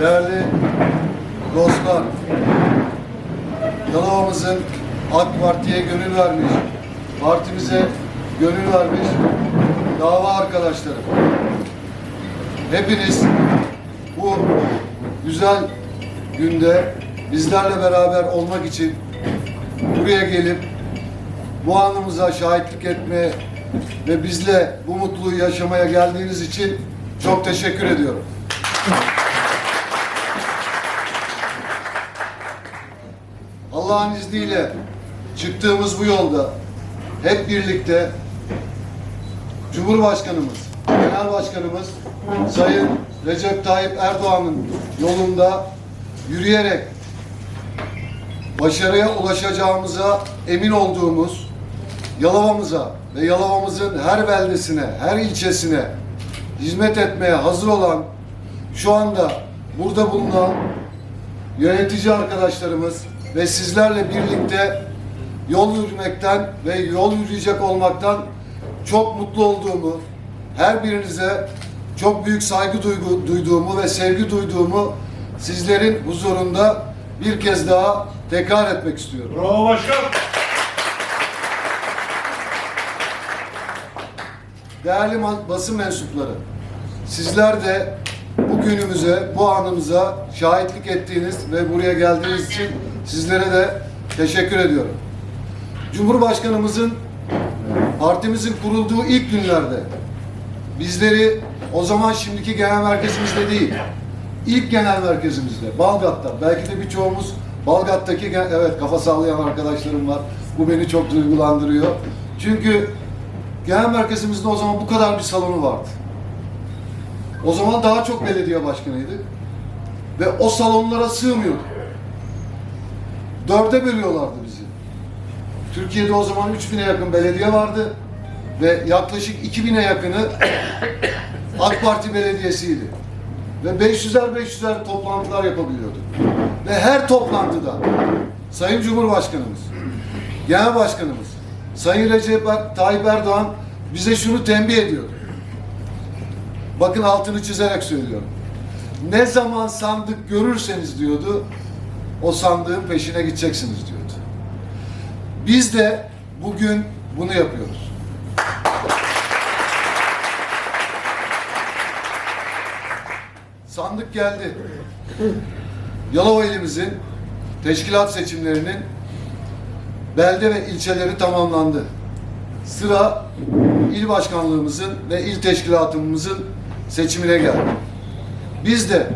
değerli dostlar, Yalova'mızın AK Parti'ye gönül vermiş, partimize gönül vermiş dava arkadaşlarım. Hepiniz bu güzel günde bizlerle beraber olmak için buraya gelip bu anımıza şahitlik etmeye ve bizle bu mutluluğu yaşamaya geldiğiniz için çok teşekkür ediyorum. Allah'ın izniyle çıktığımız bu yolda hep birlikte Cumhurbaşkanımız, Genel Başkanımız Sayın Recep Tayyip Erdoğan'ın yolunda yürüyerek başarıya ulaşacağımıza emin olduğumuz Yalova'mıza ve Yalova'mızın her beldesine, her ilçesine hizmet etmeye hazır olan şu anda burada bulunan yönetici arkadaşlarımız ve sizlerle birlikte yol yürümekten ve yol yürüyecek olmaktan çok mutlu olduğumu, her birinize çok büyük saygı duygu, duyduğumu ve sevgi duyduğumu sizlerin huzurunda bir kez daha tekrar etmek istiyorum. Bravo başkan. Değerli basın mensupları, sizler de bu günümüze, bu anımıza şahitlik ettiğiniz ve buraya geldiğiniz için sizlere de teşekkür ediyorum. Cumhurbaşkanımızın partimizin kurulduğu ilk günlerde bizleri o zaman şimdiki genel merkezimizde değil, ilk genel merkezimizde, Balgat'ta, belki de birçoğumuz Balgat'taki, evet kafa sallayan arkadaşlarım var. Bu beni çok duygulandırıyor. Çünkü genel merkezimizde o zaman bu kadar bir salonu vardı. O zaman daha çok belediye başkanıydık. Ve o salonlara sığmıyorduk. Dörde bölüyorlardı bizi. Türkiye'de o zaman 3000'e yakın belediye vardı. Ve yaklaşık 2000'e yakını AK Parti belediyesiydi. Ve 500'er 500'er toplantılar yapabiliyorduk. Ve her toplantıda Sayın Cumhurbaşkanımız, Genel Başkanımız, Sayın Recep Tayyip Erdoğan bize şunu tembih ediyordu. Bakın altını çizerek söylüyorum. Ne zaman sandık görürseniz diyordu, o sandığın peşine gideceksiniz diyordu. Biz de bugün bunu yapıyoruz. Sandık geldi. Yalova ilimizin teşkilat seçimlerinin belde ve ilçeleri tamamlandı. Sıra il başkanlığımızın ve il teşkilatımızın seçimine geldi. Biz de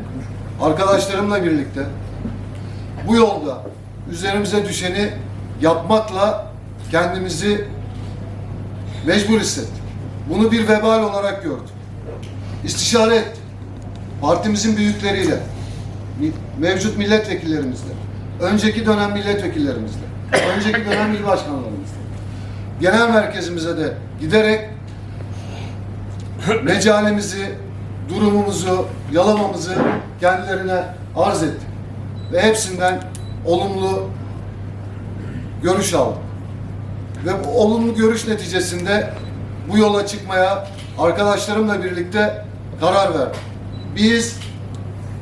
arkadaşlarımla birlikte bu yolda üzerimize düşeni yapmakla kendimizi mecbur hissettik. Bunu bir vebal olarak gördük. İstişare ettik. Partimizin büyükleriyle, mevcut milletvekillerimizle, önceki dönem milletvekillerimizle, önceki dönem il başkanlarımızla, genel merkezimize de giderek mecalimizi, durumumuzu, yalamamızı kendilerine arz ettik. Ve hepsinden olumlu görüş aldık. Ve bu olumlu görüş neticesinde bu yola çıkmaya arkadaşlarımla birlikte karar verdik. Biz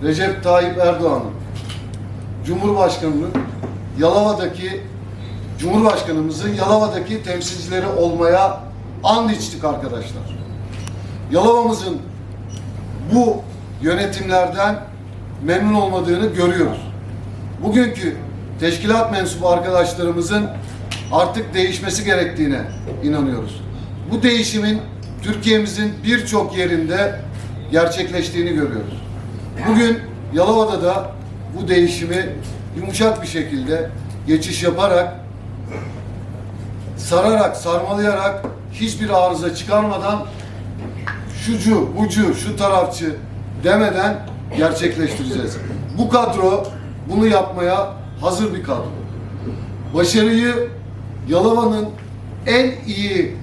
Recep Tayyip Erdoğan'ın Cumhurbaşkanı'nın Yalova'daki Cumhurbaşkanımızın Yalova'daki temsilcileri olmaya and içtik arkadaşlar. Yalova'mızın bu yönetimlerden memnun olmadığını görüyoruz. Bugünkü teşkilat mensubu arkadaşlarımızın artık değişmesi gerektiğine inanıyoruz. Bu değişimin Türkiye'mizin birçok yerinde gerçekleştiğini görüyoruz. Bugün Yalova'da da bu değişimi yumuşak bir şekilde geçiş yaparak sararak, sarmalayarak hiçbir arıza çıkarmadan şucu, bucu, şu tarafçı demeden gerçekleştireceğiz. Bu kadro bunu yapmaya hazır bir kadro. Başarıyı Yalova'nın en iyi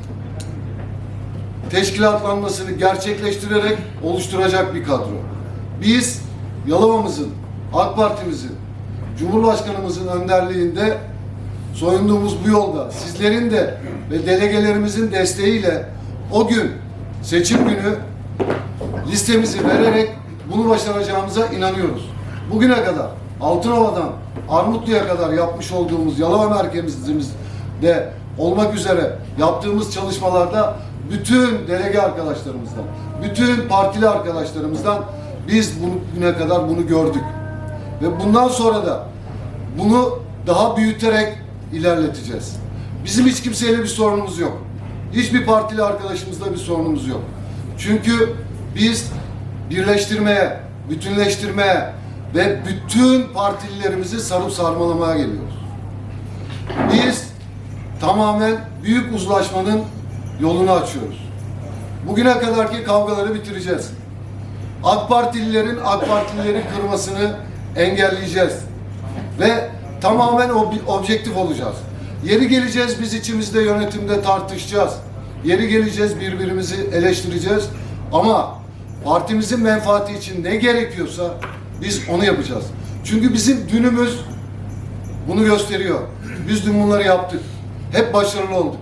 teşkilatlanmasını gerçekleştirerek oluşturacak bir kadro. Biz Yalova'mızın, AK Parti'mizin, Cumhurbaşkanımızın önderliğinde soyunduğumuz bu yolda sizlerin de ve delegelerimizin desteğiyle o gün seçim günü listemizi vererek bunu başaracağımıza inanıyoruz. Bugüne kadar Altınova'dan Armutlu'ya kadar yapmış olduğumuz Yalova merkezimizde olmak üzere yaptığımız çalışmalarda bütün delege arkadaşlarımızdan, bütün partili arkadaşlarımızdan biz bugüne kadar bunu gördük. Ve bundan sonra da bunu daha büyüterek ilerleteceğiz. Bizim hiç kimseyle bir sorunumuz yok. Hiçbir partili arkadaşımızla bir sorunumuz yok. Çünkü biz birleştirmeye, bütünleştirmeye ve bütün partililerimizi sarıp sarmalamaya geliyoruz. Biz tamamen büyük uzlaşmanın yolunu açıyoruz. Bugüne kadarki kavgaları bitireceğiz. AK Partililerin AK Partilileri kırmasını engelleyeceğiz. Ve tamamen ob- objektif olacağız. Yeri geleceğiz biz içimizde yönetimde tartışacağız. Yeri geleceğiz birbirimizi eleştireceğiz. Ama partimizin menfaati için ne gerekiyorsa biz onu yapacağız. Çünkü bizim dünümüz bunu gösteriyor. Biz dün bunları yaptık. Hep başarılı olduk.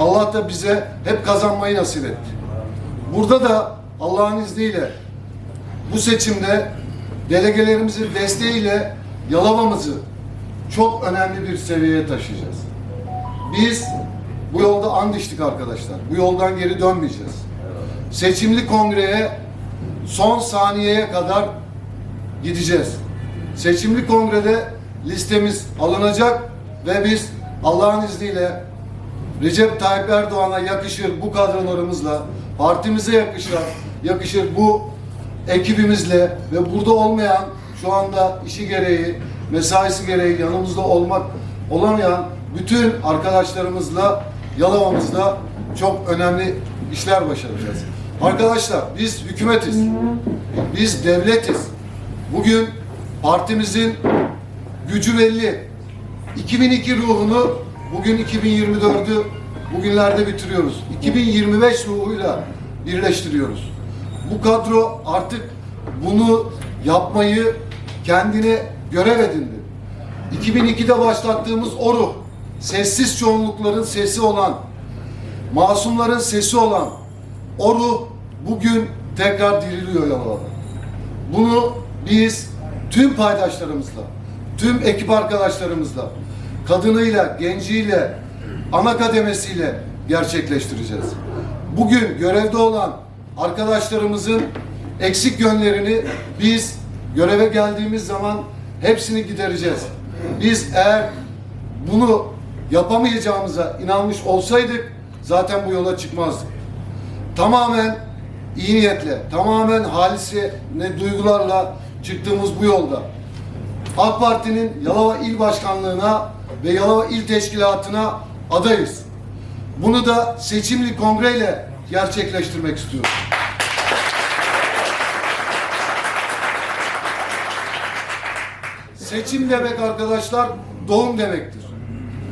Allah da bize hep kazanmayı nasip etti. Burada da Allah'ın izniyle bu seçimde delegelerimizin desteğiyle Yalova'mızı çok önemli bir seviyeye taşıyacağız. Biz bu yolda and içtik arkadaşlar. Bu yoldan geri dönmeyeceğiz. Seçimli kongreye son saniyeye kadar gideceğiz. Seçimli kongrede listemiz alınacak ve biz Allah'ın izniyle Recep Tayyip Erdoğan'a yakışır bu kadrolarımızla, partimize yakışır, yakışır bu ekibimizle ve burada olmayan şu anda işi gereği, mesaisi gereği yanımızda olmak olamayan bütün arkadaşlarımızla Yalova'mızda çok önemli işler başaracağız. Arkadaşlar biz hükümetiz. Biz devletiz. Bugün partimizin gücü belli. 2002 ruhunu bugün 2024'ü bugünlerde bitiriyoruz. 2025 ruhuyla birleştiriyoruz. Bu kadro artık bunu yapmayı kendine görev edindi. 2002'de başlattığımız o ruh, sessiz çoğunlukların sesi olan, masumların sesi olan o ruh bugün tekrar diriliyor Yalova'da. Bunu biz tüm paydaşlarımızla, tüm ekip arkadaşlarımızla, kadınıyla, genciyle, ana kademesiyle gerçekleştireceğiz. Bugün görevde olan arkadaşlarımızın eksik yönlerini biz göreve geldiğimiz zaman hepsini gidereceğiz. Biz eğer bunu yapamayacağımıza inanmış olsaydık zaten bu yola çıkmazdık. Tamamen iyi niyetle, tamamen halisi ne duygularla çıktığımız bu yolda AK Parti'nin Yalova İl Başkanlığı'na ve Yalova İl Teşkilatı'na adayız. Bunu da seçimli kongreyle gerçekleştirmek istiyoruz. Seçim demek arkadaşlar doğum demektir.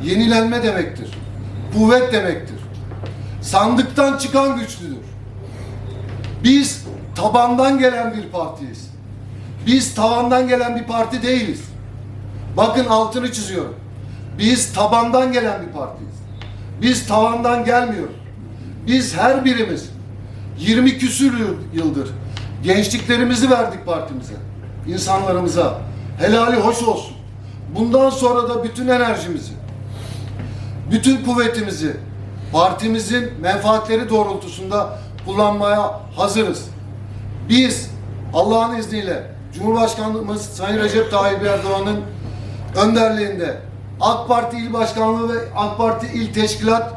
Yenilenme demektir. Kuvvet demektir. Sandıktan çıkan güçlüdür. Biz tabandan gelen bir partiyiz. Biz tavandan gelen bir parti değiliz. Bakın altını çiziyorum. Biz tabandan gelen bir partiyiz. Biz tavandan gelmiyoruz. Biz her birimiz 20 küsür yıldır gençliklerimizi verdik partimize, insanlarımıza. Helali hoş olsun. Bundan sonra da bütün enerjimizi, bütün kuvvetimizi partimizin menfaatleri doğrultusunda kullanmaya hazırız. Biz Allah'ın izniyle Cumhurbaşkanımız Sayın Recep Tayyip Erdoğan'ın önderliğinde AK Parti İl Başkanlığı ve AK Parti İl Teşkilat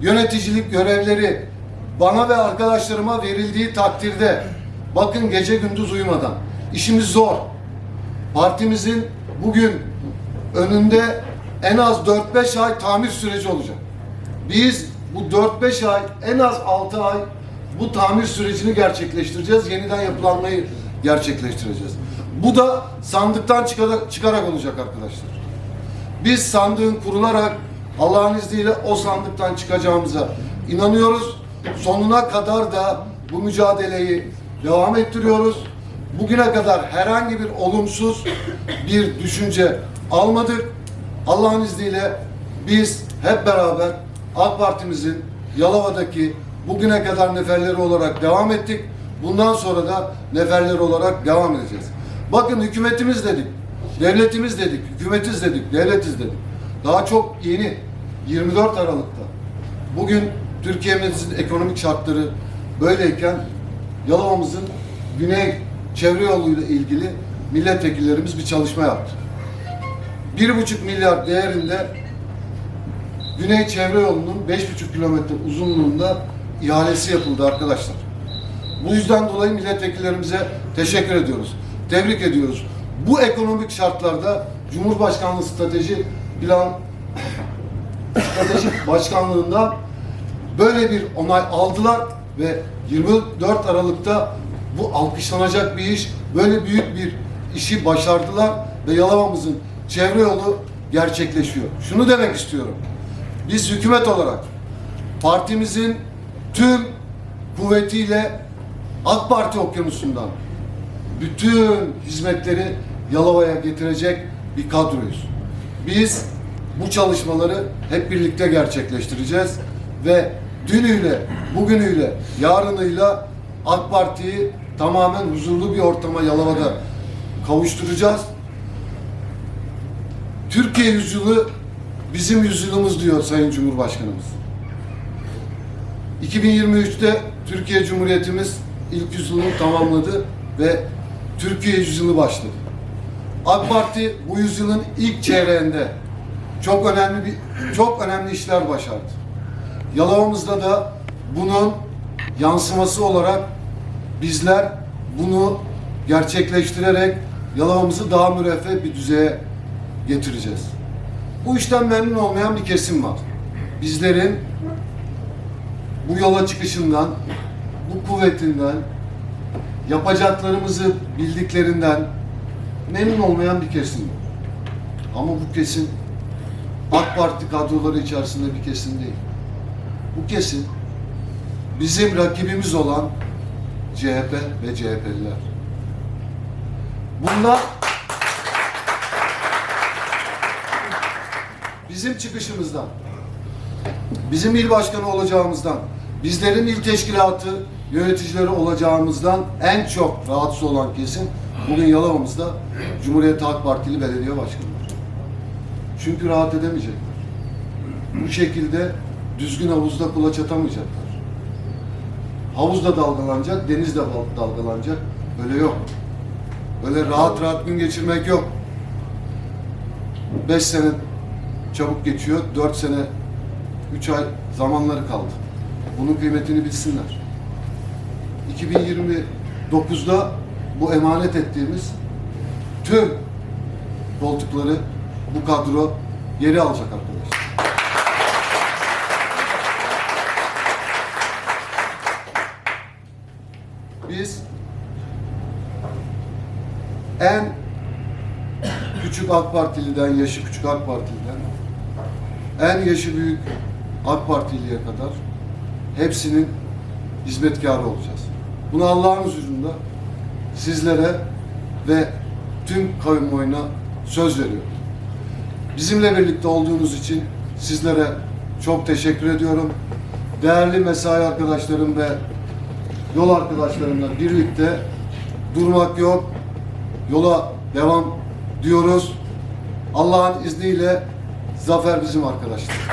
yöneticilik görevleri bana ve arkadaşlarıma verildiği takdirde bakın gece gündüz uyumadan işimiz zor. Partimizin bugün önünde en az 4-5 ay tamir süreci olacak. Biz bu 4-5 ay en az 6 ay bu tamir sürecini gerçekleştireceğiz. Yeniden yapılanmayı gerçekleştireceğiz. Bu da sandıktan çıkarak, olacak arkadaşlar. Biz sandığın kurularak Allah'ın izniyle o sandıktan çıkacağımıza inanıyoruz. Sonuna kadar da bu mücadeleyi devam ettiriyoruz. Bugüne kadar herhangi bir olumsuz bir düşünce almadık. Allah'ın izniyle biz hep beraber AK Parti'mizin Yalova'daki bugüne kadar neferleri olarak devam ettik. Bundan sonra da neferler olarak devam edeceğiz. Bakın hükümetimiz dedik, devletimiz dedik, hükümetiz dedik, devletiz dedik. Daha çok yeni 24 Aralık'ta. Bugün Türkiye'mizin ekonomik şartları böyleyken Yalova'mızın güney çevre yoluyla ilgili milletvekillerimiz bir çalışma yaptı. 1,5 milyar değerinde Güney Çevre Yolu'nun 5,5 kilometre uzunluğunda ihalesi yapıldı arkadaşlar. Bu yüzden dolayı milletvekillerimize teşekkür ediyoruz. Tebrik ediyoruz. Bu ekonomik şartlarda Cumhurbaşkanlığı Strateji Plan Strateji Başkanlığından böyle bir onay aldılar ve 24 Aralık'ta bu alkışlanacak bir iş, böyle büyük bir işi başardılar ve Yalova'mızın çevre yolu gerçekleşiyor. Şunu demek istiyorum. Biz hükümet olarak partimizin tüm kuvvetiyle AK Parti okyanusundan bütün hizmetleri Yalova'ya getirecek bir kadroyuz. Biz bu çalışmaları hep birlikte gerçekleştireceğiz ve dünüyle, bugünüyle, yarınıyla AK Parti'yi tamamen huzurlu bir ortama Yalova'da kavuşturacağız. Türkiye yüzyılı bizim yüzyılımız diyor Sayın Cumhurbaşkanımız. 2023'te Türkiye Cumhuriyetimiz ilk yüzyılını tamamladı ve Türkiye yüzyılı başladı. AK Parti bu yüzyılın ilk çeyreğinde çok önemli bir çok önemli işler başardı. Yalova'mızda da bunun yansıması olarak bizler bunu gerçekleştirerek Yalova'mızı daha müreffeh bir düzeye getireceğiz. Bu işten memnun olmayan bir kesim var. Bizlerin bu yola çıkışından, bu kuvvetinden, yapacaklarımızı bildiklerinden memnun olmayan bir kesim. Ama bu kesim AK Parti kadroları içerisinde bir kesim değil. Bu kesim bizim rakibimiz olan CHP ve CHP'liler. Bunlar bizim çıkışımızdan, bizim il başkanı olacağımızdan, bizlerin il teşkilatı yöneticileri olacağımızdan en çok rahatsız olan kesim bugün Yalova'mızda Cumhuriyet Halk Partili belediye başkanları. Çünkü rahat edemeyecekler. Bu şekilde düzgün havuzda kulaç atamayacaklar. Havuz da dalgalanacak, deniz de dalgalanacak. Öyle yok. Öyle rahat rahat gün geçirmek yok. Beş sene çabuk geçiyor, dört sene, üç ay zamanları kaldı. Bunun kıymetini bilsinler. 2029'da bu emanet ettiğimiz tüm koltukları bu kadro geri alacak arkadaşlar. Biz en küçük AK Partiliden, yaşı küçük AK Partiliden, en yaşı büyük AK Partiliye kadar hepsinin hizmetkarı olacağız. Bunu Allah'ın huzurunda sizlere ve tüm kamuoyuna söz veriyorum. Bizimle birlikte olduğunuz için sizlere çok teşekkür ediyorum. Değerli mesai arkadaşlarım ve yol arkadaşlarımla birlikte durmak yok. Yola devam diyoruz. Allah'ın izniyle zafer bizim arkadaşlar.